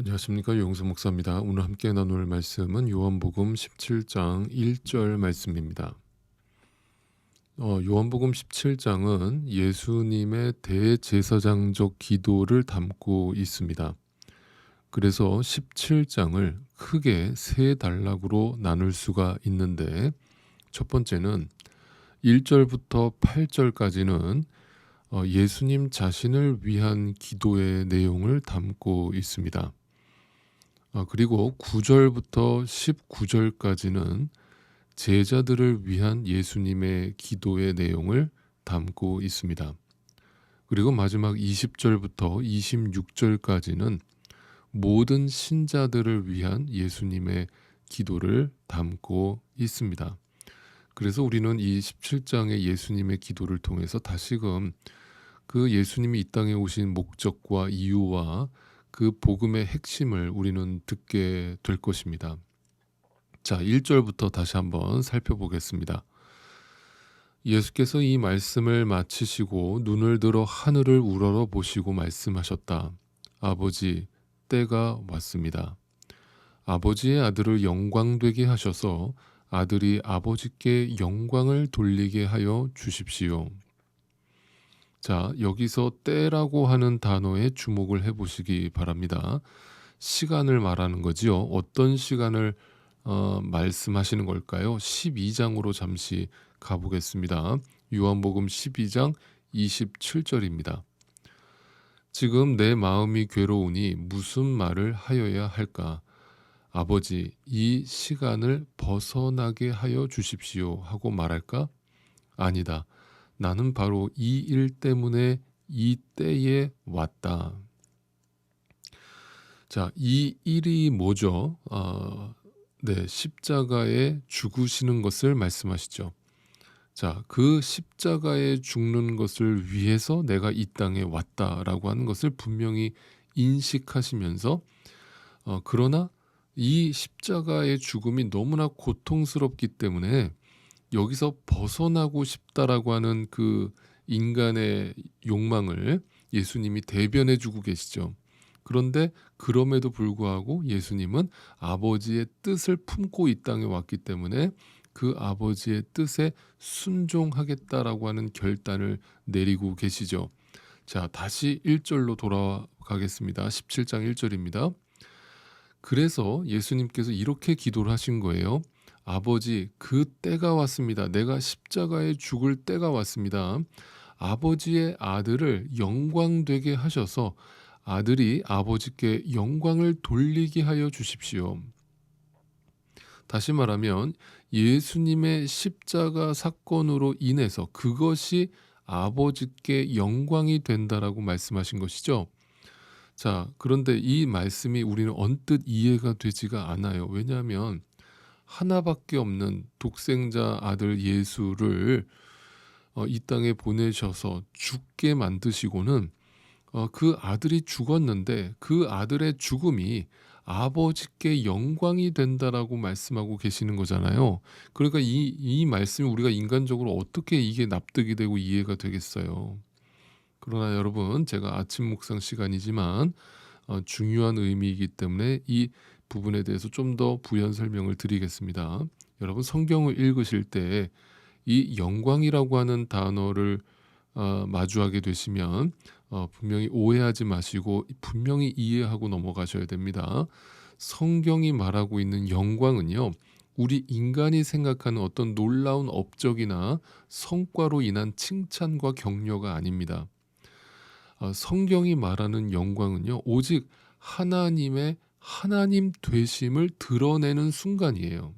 안녕하십니까 용서 목사입니다. 오늘 함께 나눌 말씀은 요한복음 17장 1절 말씀입니다. 어, 요한복음 17장은 예수님의 대제사장적 기도를 담고 있습니다. 그래서 17장을 크게 세 단락으로 나눌 수가 있는데 첫 번째는 1절부터 8절까지는 어, 예수님 자신을 위한 기도의 내용을 담고 있습니다. 아, 그리고 9절부터 19절까지는 제자들을 위한 예수님의 기도의 내용을 담고 있습니다. 그리고 마지막 20절부터 26절까지는 모든 신자들을 위한 예수님의 기도를 담고 있습니다. 그래서 우리는 이 17장의 예수님의 기도를 통해서 다시금 그 예수님이 이 땅에 오신 목적과 이유와 그 복음의 핵심을 우리는 듣게 될 것입니다. 자, 1절부터 다시 한번 살펴보겠습니다. 예수께서 이 말씀을 마치시고 눈을 들어 하늘을 우러러 보시고 말씀하셨다. 아버지, 때가 왔습니다. 아버지의 아들을 영광되게 하셔서 아들이 아버지께 영광을 돌리게 하여 주십시오. 자, 여기서 때라고 하는 단어에 주목을 해 보시기 바랍니다. 시간을 말하는 거지요. 어떤 시간을 어, 말씀하시는 걸까요? 12장으로 잠시 가보겠습니다. 요한복음 12장 27절입니다. 지금 내 마음이 괴로우니 무슨 말을 하여야 할까? 아버지, 이 시간을 벗어나게 하여 주십시오. 하고 말할까? 아니다. 나는 바로 이 일 때문에 이 때에 왔다. 자, 이 일이 뭐죠? 어, 네, 십자가에 죽으시는 것을 말씀하시죠. 자, 그 십자가에 죽는 것을 위해서 내가 이 땅에 왔다라고 하는 것을 분명히 인식하시면서 어, 그러나 이 십자가의 죽음이 너무나 고통스럽기 때문에 여기서 벗어나고 싶다라고 하는 그 인간의 욕망을 예수님이 대변해 주고 계시죠. 그런데 그럼에도 불구하고 예수님은 아버지의 뜻을 품고 이 땅에 왔기 때문에 그 아버지의 뜻에 순종하겠다라고 하는 결단을 내리고 계시죠. 자, 다시 1절로 돌아가겠습니다. 17장 1절입니다. 그래서 예수님께서 이렇게 기도를 하신 거예요. 아버지, 그 때가 왔습니다. 내가 십자가에 죽을 때가 왔습니다. 아버지의 아들을 영광되게 하셔서 아들이 아버지께 영광을 돌리게 하여 주십시오. 다시 말하면 예수님의 십자가 사건으로 인해서 그것이 아버지께 영광이 된다라고 말씀하신 것이죠. 자, 그런데 이 말씀이 우리는 언뜻 이해가 되지가 않아요. 왜냐하면 하나밖에 없는 독생자 아들 예수를 어, 이 땅에 보내셔서 죽게 만드시고는 어, 그 아들이 죽었는데 그 아들의 죽음이 아버지께 영광이 된다라고 말씀하고 계시는 거잖아요. 그러니까 이, 이 말씀이 우리가 인간적으로 어떻게 이게 납득이 되고 이해가 되겠어요. 그러나 여러분, 제가 아침 묵상 시간이지만 어, 중요한 의미이기 때문에 이 부분에 대해서 좀 더 부연 설명을 드리겠습니다. 여러분 성경을 읽으실 때 이 영광이라고 하는 단어를 어, 마주하게 되시면 어, 분명히 오해하지 마시고 분명히 이해하고 넘어가셔야 됩니다. 성경이 말하고 있는 영광은요. 우리 인간이 생각하는 어떤 놀라운 업적이나 성과로 인한 칭찬과 격려가 아닙니다. 어, 성경이 말하는 영광은요. 오직 하나님의 하나님 되심을 드러내는 순간이에요.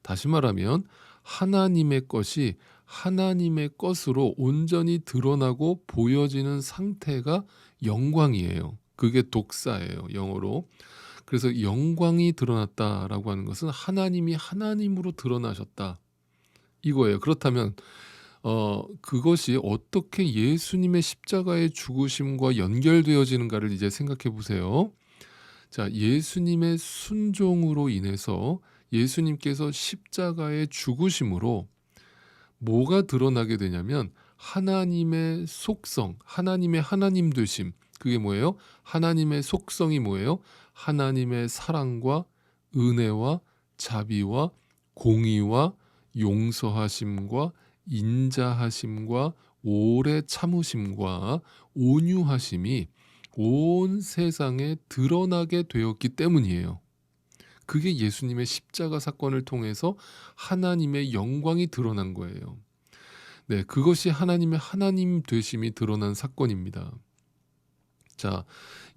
다시 말하면 하나님의 것이 하나님의 것으로 온전히 드러나고 보여지는 상태가 영광이에요. 그게 독사예요. 영어로. 그래서 영광이 드러났다라고 하는 것은 하나님이 하나님으로 드러나셨다. 이거예요. 그렇다면 어 그것이 어떻게 예수님의 십자가의 죽으심과 연결되어지는가를 이제 생각해 보세요. 자, 예수님의 순종으로 인해서 예수님께서 십자가의 죽으심으로 뭐가 드러나게 되냐면 하나님의 속성, 하나님의 하나님 되심, 그게 뭐예요? 하나님의 속성이 뭐예요? 하나님의 사랑과 은혜와 자비와 공의와 용서하심과 인자하심과 오래 참으심과 온유하심이 온 세상에 드러나게 되었기 때문이에요. 그게 예수님의 십자가 사건을 통해서 하나님의 영광이 드러난 거예요. 네, 그것이 하나님의 하나님 되심이 드러난 사건입니다. 자,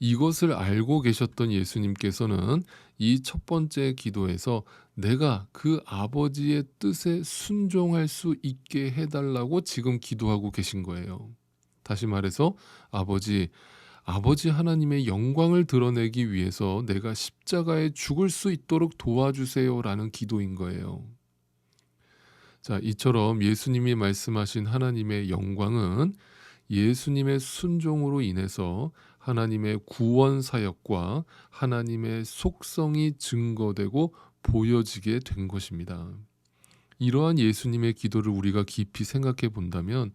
이것을 알고 계셨던 예수님께서는 이 첫 번째 기도에서 내가 그 아버지의 뜻에 순종할 수 있게 해달라고 지금 기도하고 계신 거예요. 다시 말해서 아버지, 아버지 하나님의 영광을 드러내기 위해서 내가 십자가에 죽을 수 있도록 도와주세요라는 기도인 거예요. 자, 이처럼 예수님이 말씀하신 하나님의 영광은 예수님의 순종으로 인해서 하나님의 구원 사역과 하나님의 속성이 증거되고 보여지게 된 것입니다. 이러한 예수님의 기도를 우리가 깊이 생각해 본다면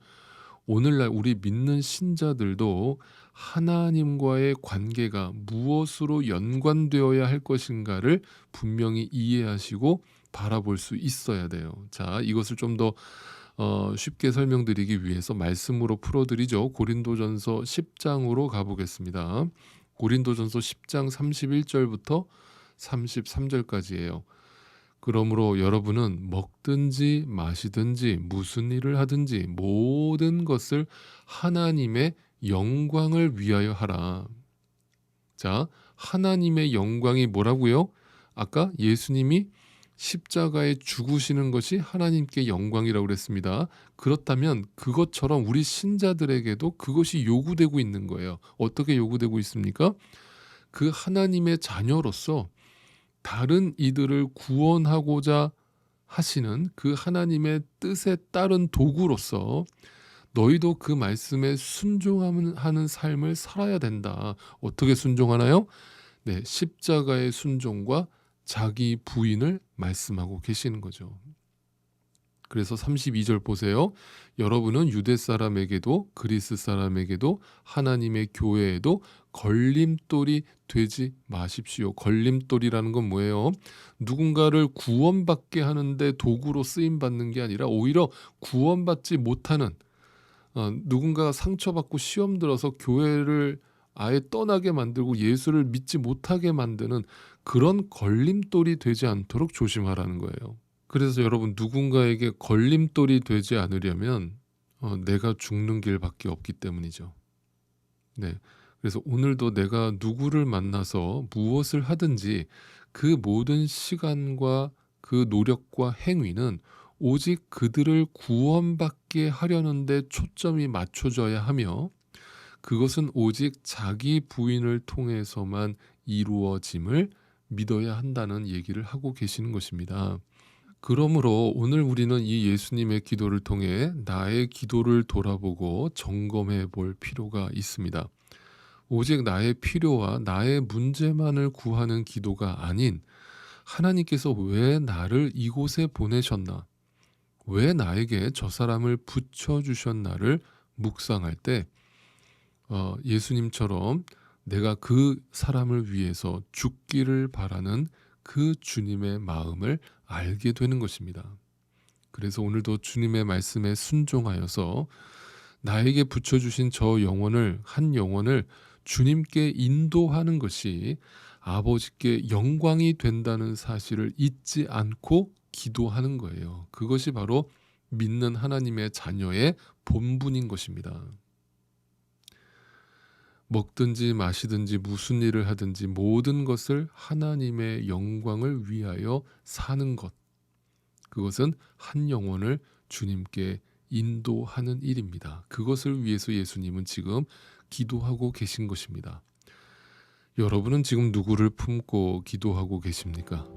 오늘날 우리 믿는 신자들도 하나님과의 관계가 무엇으로 연관되어야 할 것인가를 분명히 이해하시고 바라볼 수 있어야 돼요. 자, 이것을 좀더 어, 쉽게 설명드리기 위해서 말씀으로 풀어드리죠. 고린도전서 10장으로 가보겠습니다. 고린도전서 10장 31절부터 33절까지예요. 그러므로 여러분은 먹든지 마시든지 무슨 일을 하든지 모든 것을 하나님의 영광을 위하여 하라. 자, 하나님의 영광이 뭐라고요? 아까 예수님이 십자가에 죽으시는 것이 하나님께 영광이라고 그랬습니다. 그렇다면 그것처럼 우리 신자들에게도 그것이 요구되고 있는 거예요. 어떻게 요구되고 있습니까? 그 하나님의 자녀로서 다른 이들을 구원하고자 하시는 그 하나님의 뜻에 따른 도구로서 너희도 그 말씀에 순종하는 삶을 살아야 된다. 어떻게 순종하나요? 네, 십자가의 순종과 자기 부인을 말씀하고 계시는 거죠. 그래서 32절 보세요. 여러분은 유대 사람에게도 그리스 사람에게도 하나님의 교회에도 걸림돌이 되지 마십시오. 걸림돌이라는 건 뭐예요? 누군가를 구원받게 하는데 도구로 쓰임 받는 게 아니라 오히려 구원받지 못하는 어, 누군가가 상처받고 시험 들어서 교회를 아예 떠나게 만들고 예수를 믿지 못하게 만드는 그런 걸림돌이 되지 않도록 조심하라는 거예요. 그래서 여러분 누군가에게 걸림돌이 되지 않으려면 어, 내가 죽는 길밖에 없기 때문이죠. 네. 그래서 오늘도 내가 누구를 만나서 무엇을 하든지 그 모든 시간과 그 노력과 행위는 오직 그들을 구원받게 하려는데 초점이 맞춰져야 하며 그것은 오직 자기 부인을 통해서만 이루어짐을 믿어야 한다는 얘기를 하고 계시는 것입니다. 그러므로 오늘 우리는 이 예수님의 기도를 통해 나의 기도를 돌아보고 점검해 볼 필요가 있습니다. 오직 나의 필요와 나의 문제만을 구하는 기도가 아닌 하나님께서 왜 나를 이곳에 보내셨나? 왜 나에게 저 사람을 붙여주셨나를 묵상할 때 어, 예수님처럼 내가 그 사람을 위해서 죽기를 바라는 그 주님의 마음을 알게 되는 것입니다. 그래서 오늘도 주님의 말씀에 순종하여서 나에게 붙여주신 저 영혼을, 한 영혼을 주님께 인도하는 것이 아버지께 영광이 된다는 사실을 잊지 않고 기도하는 거예요. 그것이 바로 믿는 하나님의 자녀의 본분인 것입니다. 먹든지 마시든지 무슨 일을 하든지 모든 것을 하나님의 영광을 위하여 사는 것. 그것은 한 영혼을 주님께 인도하는 일입니다. 그것을 위해서 예수님은 지금 기도하고 계신 것입니다. 여러분은 지금 누구를 품고 기도하고 계십니까?